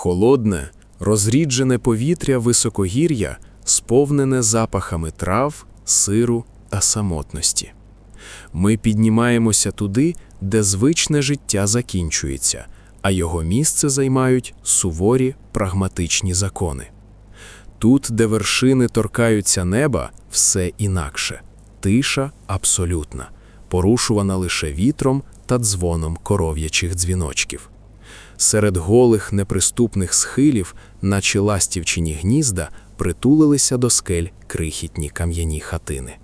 Холодне, розріджене повітря високогір'я, сповнене запахами трав, сиру та самотності. Ми піднімаємося туди, де звичне життя закінчується, а його місце займають суворі прагматичні закони. Тут, де вершини торкаються неба, все інакше, тиша абсолютна, порушувана лише вітром та дзвоном коров'ячих дзвіночків. Серед голих неприступних схилів, наче ластівчині гнізда, притулилися до скель крихітні кам'яні хатини.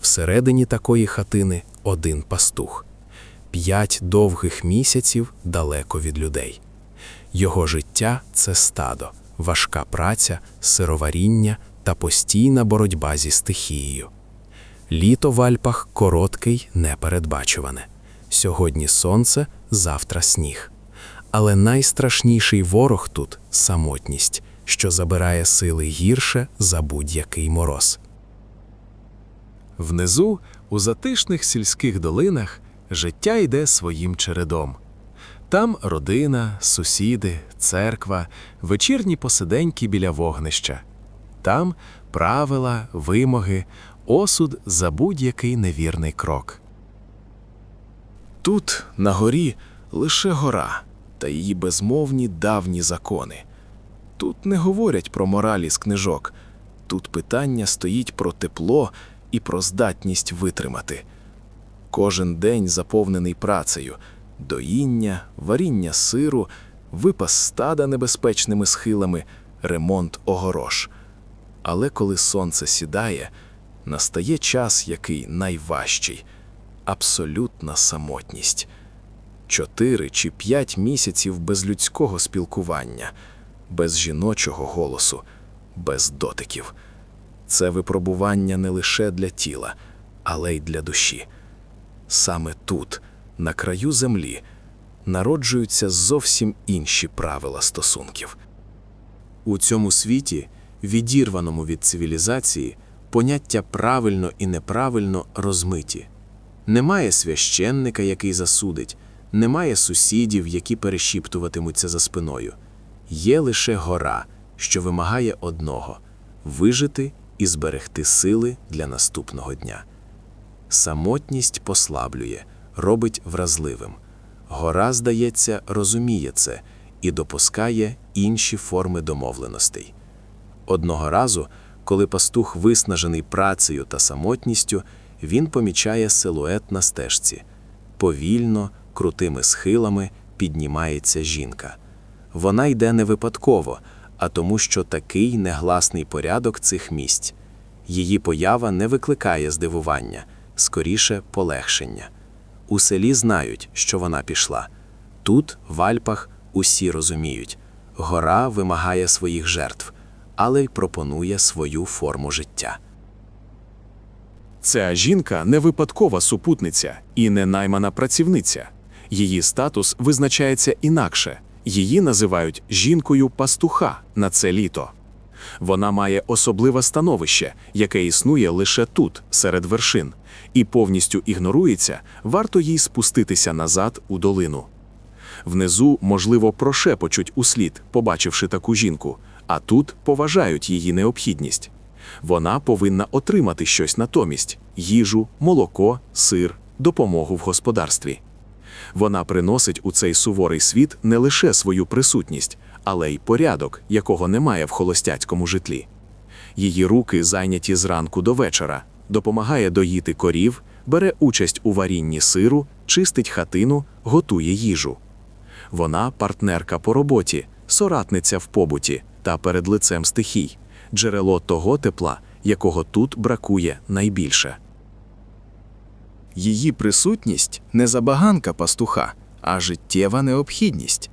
Всередині такої хатини один пастух. П'ять довгих місяців далеко від людей. Його життя це стадо, важка праця, сироваріння та постійна боротьба зі стихією. Літо в Альпах коротке й непередбачуване. Сьогодні сонце, завтра сніг. Але найстрашніший ворог тут самотність, що забирає сили гірше за будь-який мороз. Внизу, у затишних сільських долинах, життя йде своїм чередом. Там родина, сусіди, церква, вечірні посиденьки біля вогнища. Там правила, вимоги, осуд за будь-який невірний крок. Тут, на горі, лише гора та її безмовні давні закони. Тут не говорять про моралі з книжок. Тут питання стоїть про тепло і про здатність витримати. Кожен день заповнений працею, доїння, варіння сиру, випас стада небезпечними схилами, ремонт огорош. Але коли сонце сідає, настає час, який найважчий абсолютна самотність. Чотири чи п'ять місяців без людського спілкування, без жіночого голосу, без дотиків. Це випробування не лише для тіла, але й для душі. Саме тут, на краю землі, народжуються зовсім інші правила стосунків. У цьому світі, відірваному від цивілізації, поняття правильно і неправильно розмиті. Немає священника, який засудить, немає сусідів, які перешіптуватимуться за спиною. Є лише гора, що вимагає одного вижити і зберегти сили для наступного дня. Самотність послаблює, робить вразливим. Гора, здається, розуміє це і допускає інші форми домовленостей. Одного разу, коли пастух виснажений працею та самотністю, він помічає силует на стежці. Повільно, крутими схилами піднімається жінка. Вона йде не випадково, а тому, що такий негласний порядок цих місць. Її поява не викликає здивування, скоріше полегшення. У селі знають, що вона пішла. Тут, в Альпах, усі розуміють, гора вимагає своїх жертв, але й пропонує свою форму життя. Ця жінка не випадкова супутниця і не наймана працівниця. Її статус визначається інакше. Її називають жінкою пастуха на це літо. Вона має особливе становище, яке існує лише тут, серед вершин, і повністю ігнорується, варто їй спуститися назад у долину. Внизу, можливо, прошепочуть услід, побачивши таку жінку, а тут поважають її необхідність. Вона повинна отримати щось натомість їжу, молоко, сир, допомогу в господарстві. Вона приносить у цей суворий світ не лише свою присутність, але й порядок, якого немає в холостяцькому житлі. Її руки зайняті зранку до вечора, допомагає доїти корів, бере участь у варінні сиру, чистить хатину, готує їжу. Вона партнерка по роботі, соратниця в побуті та перед лицем стихій, джерело того тепла, якого тут бракує найбільше. Її присутність не забаганка пастуха, а життєва необхідність.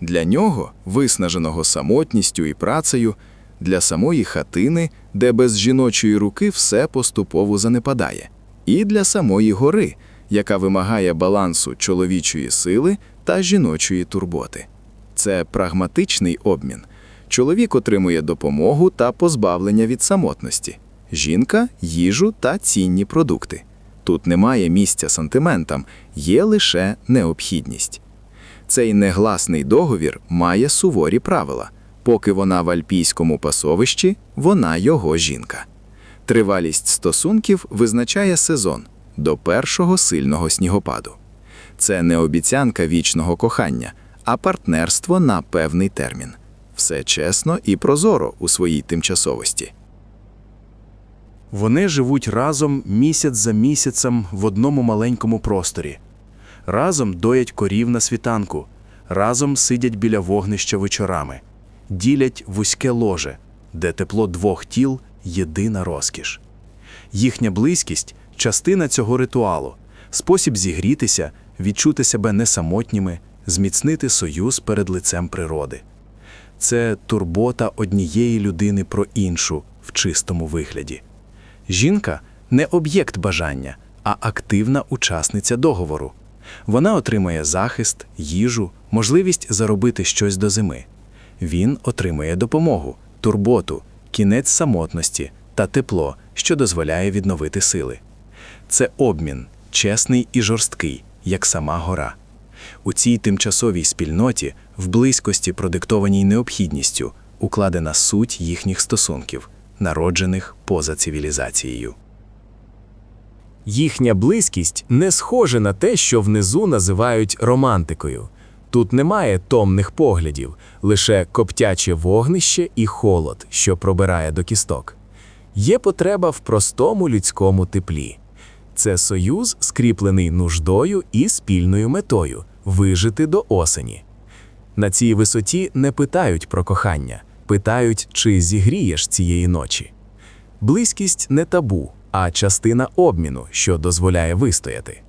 Для нього, виснаженого самотністю і працею, для самої хатини, де без жіночої руки все поступово занепадає, і для самої гори, яка вимагає балансу чоловічої сили та жіночої турботи. Це прагматичний обмін. Чоловік отримує допомогу та позбавлення від самотності, жінка їжу та цінні продукти. Тут немає місця сантиментам, є лише необхідність. Цей негласний договір має суворі правила. Поки вона в альпійському пасовищі, вона його жінка. Тривалість стосунків визначає сезон до першого сильного снігопаду. Це не обіцянка вічного кохання, а партнерство на певний термін. Все чесно і прозоро у своїй тимчасовості. Вони живуть разом місяць за місяцем в одному маленькому просторі. Разом доять корів на світанку, разом сидять біля вогнища вечорами, ділять вузьке ложе, де тепло двох тіл єдина розкіш. Їхня близькість частина цього ритуалу, спосіб зігрітися, відчути себе не самотніми, зміцнити союз перед лицем природи. Це турбота однієї людини про іншу в чистому вигляді. Жінка не об'єкт бажання, а активна учасниця договору. Вона отримує захист, їжу, можливість заробити щось до зими. Він отримує допомогу, турботу, кінець самотності та тепло, що дозволяє відновити сили. Це обмін, чесний і жорсткий, як сама гора. У цій тимчасовій спільноті, в близькості, продиктованій необхідністю, укладена суть їхніх стосунків, народжених поза цивілізацією. Їхня близькість не схожа на те, що внизу називають романтикою. Тут немає томних поглядів, лише коптяче вогнище і холод, що пробирає до кісток. Є потреба в простому людському теплі. Це союз, скріплений нуждою і спільною метою вижити до осені. На цій висоті не питають про кохання, питають, чи зігрієш цієї ночі. Близькість не табу, а частина обміну, що дозволяє вистояти.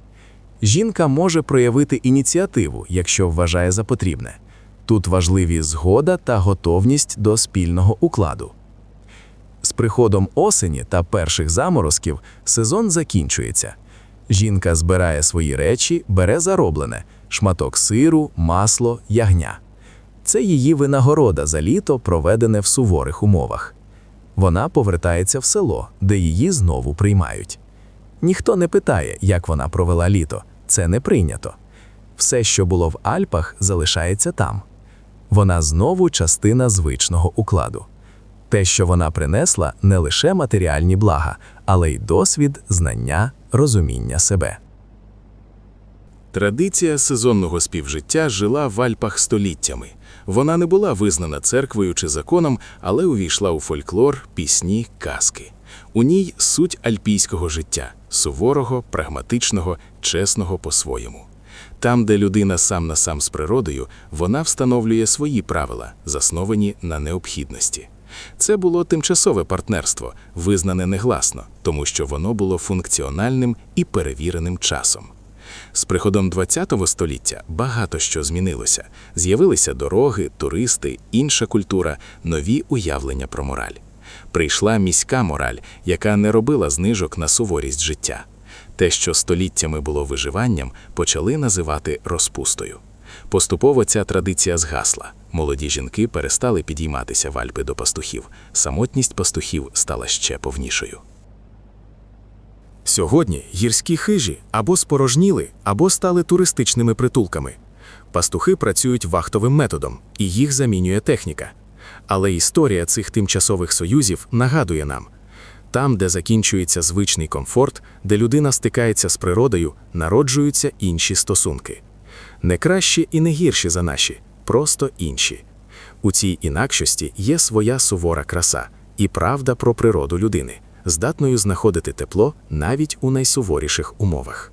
Жінка може проявити ініціативу, якщо вважає за потрібне. Тут важливі згода та готовність до спільного укладу. З приходом осені та перших заморозків сезон закінчується. Жінка збирає свої речі, бере зароблене шматок сиру, масло, ягня. Це її винагорода за літо, проведене в суворих умовах. Вона повертається в село, де її знову приймають. Ніхто не питає, як вона провела літо. Це не прийнято. Все, що було в Альпах, залишається там. Вона знову частина звичного укладу. Те, що вона принесла, не лише матеріальні блага, але й досвід, знання, розуміння себе. Традиція сезонного співжиття жила в Альпах століттями. Вона не була визнана церквою чи законом, але увійшла у фольклор, пісні, казки. У ній суть альпійського життя суворого, прагматичного, чесного по-своєму. Там, де людина сам на сам з природою, вона встановлює свої правила, засновані на необхідності. Це було тимчасове партнерство, визнане негласно, тому що воно було функціональним і перевіреним часом. З приходом ХХ століття багато що змінилося. З'явилися дороги, туристи, інша культура, нові уявлення про мораль. Прийшла міська мораль, яка не робила знижок на суворість життя. Те, що століттями було виживанням, почали називати розпустою. Поступово ця традиція згасла. Молоді жінки перестали підійматися в Альпи до пастухів. Самотність пастухів стала ще повнішою. Сьогодні гірські хижі або спорожніли, або стали туристичними притулками. Пастухи працюють вахтовим методом, і їх замінює техніка. Але історія цих тимчасових союзів нагадує нам: там, де закінчується звичний комфорт, де людина стикається з природою, народжуються інші стосунки. Не кращі і не гірші за наші, просто інші. У цій інакшості є своя сувора краса і правда про природу людини, здатною знаходити тепло навіть у найсуворіших умовах.